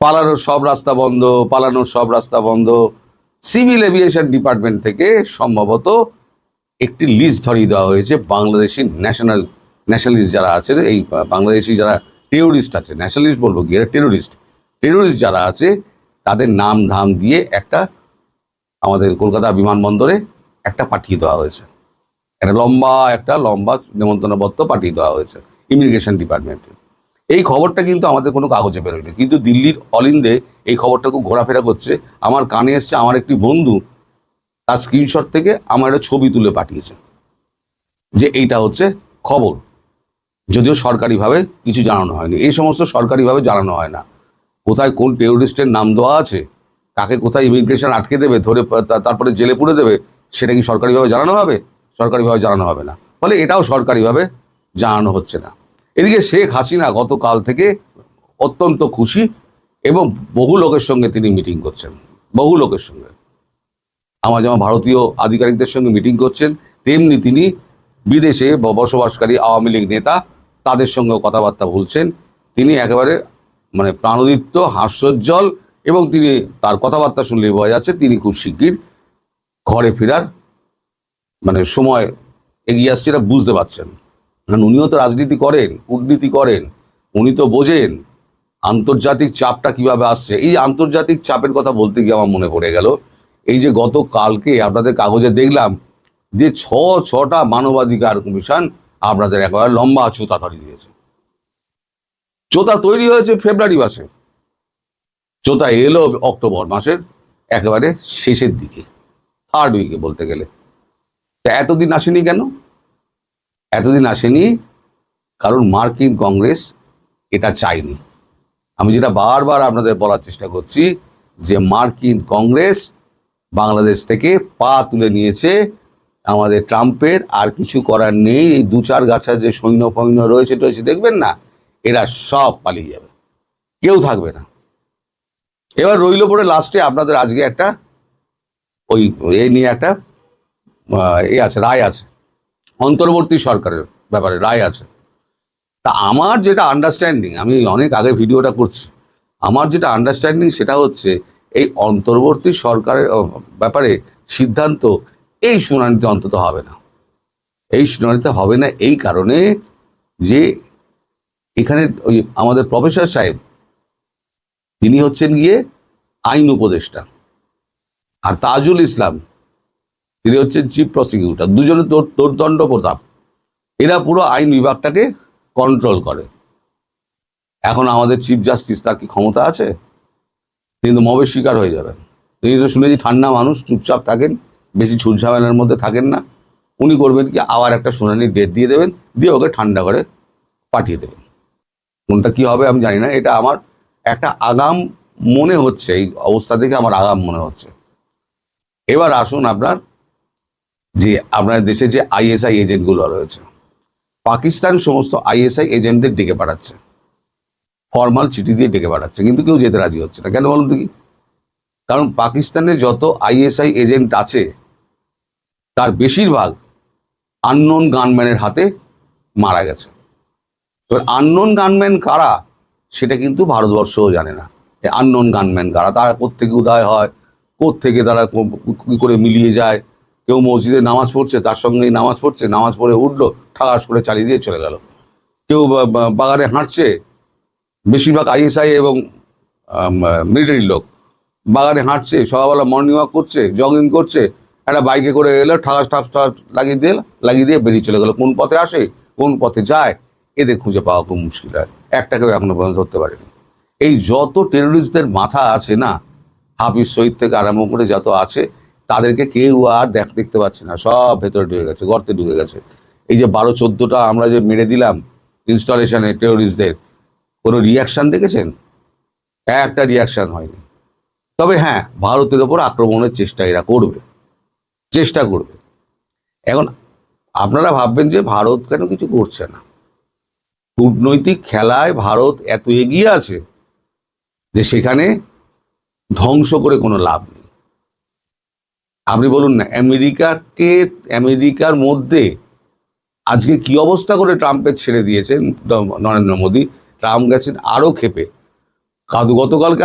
পালানোর সব রাস্তা বন্ধ, পালানোর সব রাস্তা বন্ধ। সিভিল এভিয়েশন ডিপার্টমেন্ট থেকে সম্ভবত একটি লিস্ট ধরিয়ে দেওয়া হয়েছে বাংলাদেশি ন্যাশনাল, ন্যাশনালিস্ট যারা আছে এই বাংলাদেশি যারা টেরোরিস্ট আছে, ন্যাশনালিস্ট বলব কি টেরোরিস্ট। টেরোরিস্ট যারা আছে, তাদের নাম ধাম দিয়ে একটা আমাদের কলকাতা বিমানবন্দরে একটা পাঠিয়ে দেওয়া হয়েছে। একটা লম্বা একটা লম্বা নেমন্তন্নপত্র পাঠিয়ে দেওয়া হয়েছে ইমিগ্রেশন ডিপার্টমেন্টে এই খবরটা কিন্তু আমাদের কোনো কাগজে বেরোয়নি। কিন্তু দিল্লির অলিন্দে এই খবরটা খুব ঘোরাফেরা করছে। আমার কানে এসছে, আমার একটি বন্ধু তার স্ক্রিনশট থেকে আমার একটা ছবি তুলে পাঠিয়েছে যে এইটা হচ্ছে খবর। যদিও সরকারিভাবে কিছু জানানো হয়নি। এই সমস্ত সরকারিভাবে জানানো হয় না। কোথায় কোন টেরোরিস্টের নাম দেওয়া আছে? কাকে কোথায় ইমিগ্রেশন আটকে দেবে, ধরে তারপরে জেলে পুড়ে দেবে, সেটা কি সরকারিভাবে জানানো হবে? সরকারিভাবে জানানো হবে না। ফলে এটাও সরকারিভাবে জানানো হচ্ছে না। এদিকে শেখ হাসিনা গতকাল থেকে অত্যন্ত খুশি এবং বহু লোকের সঙ্গে তিনি মিটিং করছেন, বহু লোকের সঙ্গে। আমার যেমন ভারতীয় আধিকারিকদের সঙ্গে মিটিং করছেন, তেমনি তিনি বিদেশে বসবাসকারী আওয়ামী লীগ নেতা, তাদের সঙ্গেও কথাবার্তা বলছেন। তিনি একেবারে মানে প্রাণোদিত্য, হাস্যোজ্জ্বল এবং তিনি তার কথাবার্তা শুনলে বোঝা যাচ্ছে তিনি খুব শিগগির ঘরে ফেরার মানে সময় এগিয়ে আসছে এটা বুঝতে পারছেন। কারণ উনিও তো রাজনীতি করেন, কূটনীতি করেন, উনি তো বোঝেন আন্তর্জাতিক চাপটা কীভাবে আসছে। এই আন্তর্জাতিক চাপের কথা বলতে গিয়ে আমার মনে পড়ে গেল, এই যে গতকালকে আপনাদের কাগজে দেখলাম যে ছ, ছটা মানবাধিকার কমিশন আপনাদের একেবারে লম্বা চোতা ধরিয়ে দিয়েছে। চোতা তৈরি হয়েছে ফেব্রুয়ারি মাসে। চোতা এলো অক্টোবর মাসের একেবারে শেষের দিকে থার্ড উইকে বলতে গেলে। তা এতদিন আসেনি কেন? এতদিন আসেনি, কারণ মার্কিন কংগ্রেস এটা চায়নি। আমি যেটা বারবার আপনাদের বলার চেষ্টা করছি, যে মার্কিন কংগ্রেস বাংলাদেশ থেকে পা তুলে নিয়েছে আমাদের ট্রাম্পের, আর কিছু করার নেই। এই দু চার গাছা যে সৈন্য ফৈন্য রয়েছে টয়েছে, দেখবেন না, এরা সব পালিয়ে যাবে। কেউ থাকবে না। এবার রইল পরে লাস্টে আপনাদের আজকে একটা ওই এ নিয়ে একটা এ আছে, রায় আছে। অন্তর্বর্তী সরকারের ব্যাপারে রায় আছে। তা আমার যেটা আন্ডারস্ট্যান্ডিং আমি অনেক আগে ভিডিওটা করছি, আমার যেটা আন্ডারস্ট্যান্ডিং সেটা হচ্ছে এই অন্তর্বর্তী সরকারের ব্যাপারে সিদ্ধান্ত এই শুনানিতে অন্তত হবে না। এই শুনানিতে হবে না এই কারণে যে এখানে ওই আমাদের প্রফেসর সাহেব, তিনি হচ্ছেন গিয়ে আইন উপদেষ্টা। আর তাজুল ইসলাম তিনি হচ্ছেন চিফ প্রসিকিউটর দুজনে তোর তোরদণ্ড প্রতাপ। এরা পুরো আইন বিভাগটাকে কন্ট্রোল করে। এখন আমাদের চিফ জাস্টিস তার কি ক্ষমতা আছে? তিনি তো মবের শিকার হয়ে যাবেন। তিনি তো শুনেছি ঠান্ডা মানুষ, চুপচাপ থাকেন, বেশি ছুট ঝামেলার মধ্যে থাকেন না। উনি করবেন কি, আবার একটা শুনানির ডেট দিয়ে দেবেন, দিয়ে ওকে ঠান্ডা করে পাঠিয়ে দেবেন। কোনটা কি হবে আমি জানি না, এটা আমার একটা আগাম মনে হচ্ছে, এই অবস্থা থেকে আমার আগাম মনে হচ্ছে। এবার আসুন আপনার যে আপনার দেশে যে আইএসআই এজেন্টগুলো রয়েছে, পাকিস্তান সমস্ত আইএসআই এজেন্টদের ডেকে পাঠাচ্ছে। ফর্মাল চিঠি দিয়ে ডেকে পাঠাচ্ছে, কিন্তু কেউ যেতে রাজি হচ্ছে না। কেন বলুন দেখি কারণ পাকিস্তানে যত আইএসআই এজেন্ট আছে, তার বেশিরভাগ আননোন গানম্যানের হাতে মারা গেছে। এবার আননোন গানম্যান কারা, সেটা কিন্তু ভারতবর্ষও জানে না। আননোন গানম্যান কারা, তারা কোত্থেকে উদয় হয়, কোত্থেকে তারা কি করে মিলিয়ে যায় কেউ মসজিদে নামাজ পড়ছে, তার সঙ্গেই নামাজ পড়ছে, নামাজ পড়ে উঠল ঠাকাস করে চালিয়ে দিয়ে চলে গেল। কেউ বাগানে হাঁটছে, বেশিরভাগ আইএসআই এবং মিলিটারি লোক। বাগানে হাঁটছে, সকালবেলা মর্নিং ওয়াক করছে জগিং করছে, একটা বাইকে করে এলো, ঠাস ঠাস ঠাস লাগিয়ে দিয়ে লাগিয়ে দিয়ে বেরিয়ে চলে গেলো। কোন পথে আসে, কোন পথে যায়, এদের খুঁজে পাওয়া খুব মুশকিল হয়। একটাকেও এখনও পর্যন্ত ধরতে পারেনি। এই যত টেরোরিস্টদের মাথা আছে না, হাফিজ শহীদ থেকে আরম্ভ করে যত আছে তাদেরকে কেউ আর দেখ, দেখতে পাচ্ছে না। সব ভেতরে ঢুকে গেছে, গর্তে ঢুকে গেছে। এই যে বারো চোদ্দোটা আমরা যে মেরে দিলাম ইনস্টলেশনে টেরোরিস্টদের কোনো রিয়াকশন দেখেছেন? একটা রিয়াকশান হয়নি। তবে হ্যাঁ ভারতের ওপর আক্রমণের চেষ্টা এরা করবে। চেষ্টা করবে। এখন আপনারা ভাববেন যে ভারত কেন কিছু করছে না? কূটনৈতিক খেলায় ভারত এত এগিয়ে আছে যে সেখানে ধ্বংস করে কোনো লাভ নেই। আপনি বলুন না, আমেরিকাকে, আমেরিকার মধ্যে আজকে কি অবস্থা করে ট্রাম্পের ছেড়ে দিয়েছেন নরেন্দ্র মোদী? ট্রাম্প গেছেন আরও কাদু গতকালকে